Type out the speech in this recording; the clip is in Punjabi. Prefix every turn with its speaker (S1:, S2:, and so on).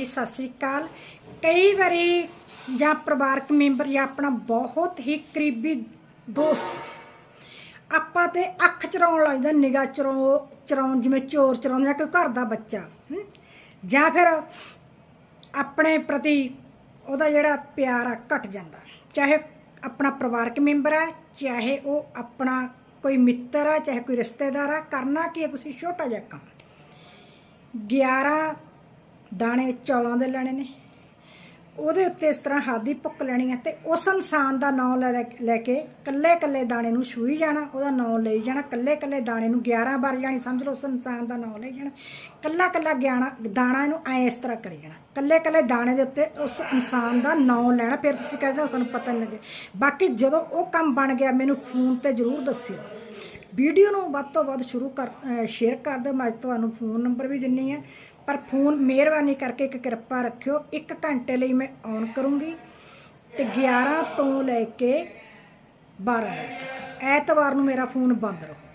S1: ਜੀ, ਸਤਿ ਸ੍ਰੀ ਅਕਾਲ। ਕਈ ਵਾਰੀ ਜਾਂ ਪਰਿਵਾਰਕ ਮੈਂਬਰ ਜਾਂ ਆਪਣਾ ਬਹੁਤ ਹੀ ਕਰੀਬੀ ਦੋਸਤ ਆਪਾਂ ਤੇ ਅੱਖ ਚਰਾਉਣ ਲੱਗਦਾ ਨਿਗਾਹ ਚਰਾਉ ਚਰਾਉਣ ਜਿਵੇਂ ਚੋਰ ਚਰਾਉਂਦੇ ਜਾਂ ਕੋਈ ਘਰ ਦਾ ਬੱਚਾ ਜਾਂ ਫਿਰ ਆਪਣੇ ਪ੍ਰਤੀ ਉਹਦਾ ਜਿਹੜਾ ਪਿਆਰ ਆ ਘਟ ਜਾਂਦਾ। ਚਾਹੇ ਆਪਣਾ ਪਰਿਵਾਰਕ ਮੈਂਬਰ ਆ ਚਾਹੇ ਉਹ ਆਪਣਾ ਕੋਈ ਮਿੱਤਰ ਆ ਚਾਹੇ ਕੋਈ ਰਿਸ਼ਤੇਦਾਰ ਆ ਕਰਨਾ ਕੀ ਹੈ ਤੁਸੀਂ ਛੋਟਾ ਜਿਹਾ ਕੰਮ। 11 ਦਾਣੇ ਚੌਲਾਂ ਦੇ ਲੈਣੇ ਨੇ। ਉਹਦੇ ਉੱਤੇ ਇਸ ਤਰ੍ਹਾਂ ਹਾਦੀ ਭੁੱਕ ਲੈਣੀ ਹੈ ਤੇ ਉਸ ਇਨਸਾਨ ਦਾ ਨਾਮ ਲੈ ਲੈ- ਲੈ ਕੇ ਕੱਲੇ ਕੱਲੇ ਦਾਣੇ ਨੂੰ ਛੂਈ ਜਾਣਾ, ਉਹਦਾ ਨਾਮ ਲਈ ਜਾਣਾ, ਕੱਲੇ ਕੱਲੇ ਦਾਣੇ ਨੂੰ 11 ਵਾਰ ਜਾਣੀ, ਸਮਝ ਲਓ ਉਸ ਇਨਸਾਨ ਦਾ ਨਾਮ ਲਈ ਜਾਣਾ। ਕੱਲਾ ਕੱਲਾ ਗਿਆਣਾ ਦਾਣਾ ਇਹਨੂੰ ਐ ਇਸ ਤਰ੍ਹਾਂ ਕਰੀ ਜਾਣਾ। ਕੱਲੇ ਕੱਲੇ ਦਾਣੇ ਦੇ ਉੱਤੇ ਉਸ ਇਨਸਾਨ ਦਾ ਨਾਮ ਲੈਣਾ, ਫਿਰ ਤੁਸੀਂ ਕਹਿੰਦੇ ਹੋ ਸਾਨੂੰ ਪਤਾ ਨਹੀਂ ਲੱਗੇ। ਬਾਕੀ ਜਦੋਂ ਉਹ ਕੰਮ ਬਣ ਗਿਆ, ਮੈਨੂੰ ਫੋਨ ਤੇ ਜ਼ਰੂਰ ਦੱਸਿਓ। ਵੀਡੀਓ ਨੂੰ ਵੱਧ ਤੋਂ ਵੱਧ ਸ਼ੁਰੂ ਕਰ ਸ਼ੇਅਰ ਕਰ ਦਿਓ। ਮੈਂ ਤੁਹਾਨੂੰ ਫੋਨ ਨੰਬਰ ਵੀ ਦਿੰਨੀ ਆ। ਪਰ ਫੋਨ ਮਿਹਰਬਾਨੀ ਕਰਕੇ ਇੱਕ ਕਿਰਪਾ ਰੱਖਿਓ। 1 ਘੰਟੇ ਲਈ ਮੈਂ ਔਨ ਕਰੂੰਗੀ ਤੇ 11 ਤੋਂ ਲੈ ਕੇ 12 ਵਜੇ ਤੱਕ। ਐਤਵਾਰ ਨੂੰ ਮੇਰਾ ਫੋਨ ਬੰਦ ਰਹੂ।